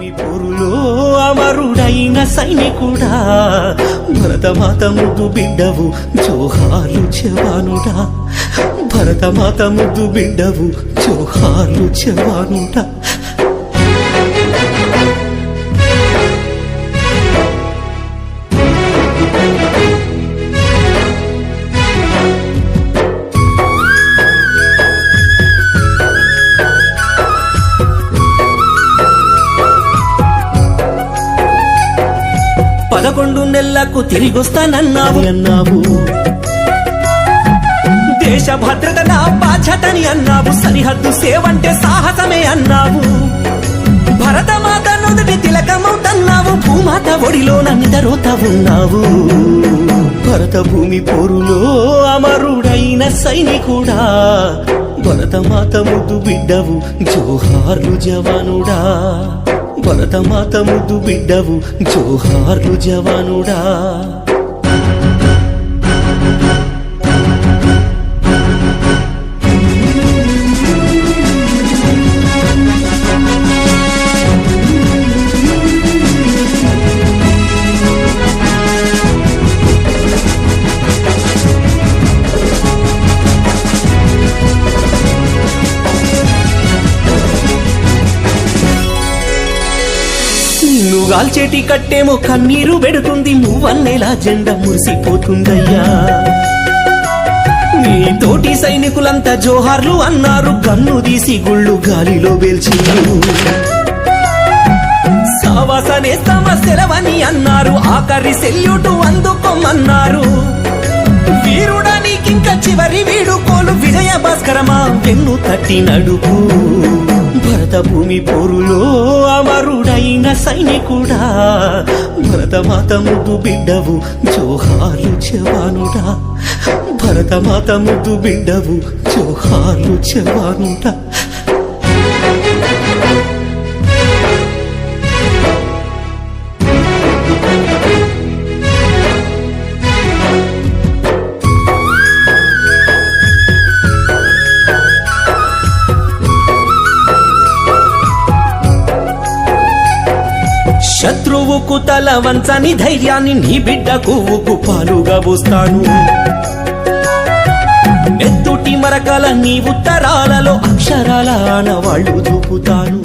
భూమి పొరులో అమరుడైన సైనికుడా భరతమాత ముద్దు బిడ్డవు జోహాలు భరత భరతమాత ముద్దు బిడ్డవు జోహాలు చెవానుడా పదకొండు తిరిగొస్తానన్నావు. అన్నావు దేశ భద్రత నా బాధ్యతని అన్నావు. సరిహద్దు సేవంటే సాహసమే అన్నావు. భరతమాత నుదుటి తిలకమవుతన్నావు. భూమాత ఒడిలోన నిదరోత ఉన్నావు భరత భూమి పోరులో అమరుడైన సైనికుడా. భరతమాత ముద్దు బిడ్డవు జోహార్లు జవానుడా. భరతమాత ముద్దు బిడ్డవు జోహార్లు జవానుడా. గాల్చేటి కట్టేమో కన్నీరు పెడుతుంది నువ్వన్నేలా జెండా మురిసిపోతుందయ్యా. నీ తోటి సైనికులంతా జోహార్లు అన్నారు కన్ను తీసి గుళ్ళు గాలిలో వేల్చిండ్రు సావాసనే సమస్యలవని అన్నారు ఆఖరి సెల్యూటు అందుకోమన్నారు. వీరుడానికి ఇంకా చివరి వీడుకోలు విజయ భాస్కరమా వెన్ను తట్టి నడుపు. భరతభూమి పోరులో అమరుడైన సైనికుడా. భరతమాత ముద్దు బిడ్డవు జోహాలు చెవానుడా భరతమాత ముద్దు బిడ్డవు జోహాలు చెవానుడా శత్రువుకు తల వంచని ధైర్యాన్ని నీ బిడ్డకు ఉగ్గు పాలుగా పోస్తాను. ఎత్తుటి మరకల నీ ఉత్తరాలలో అక్షరాల ఆనవాళ్ళు చూపుతాను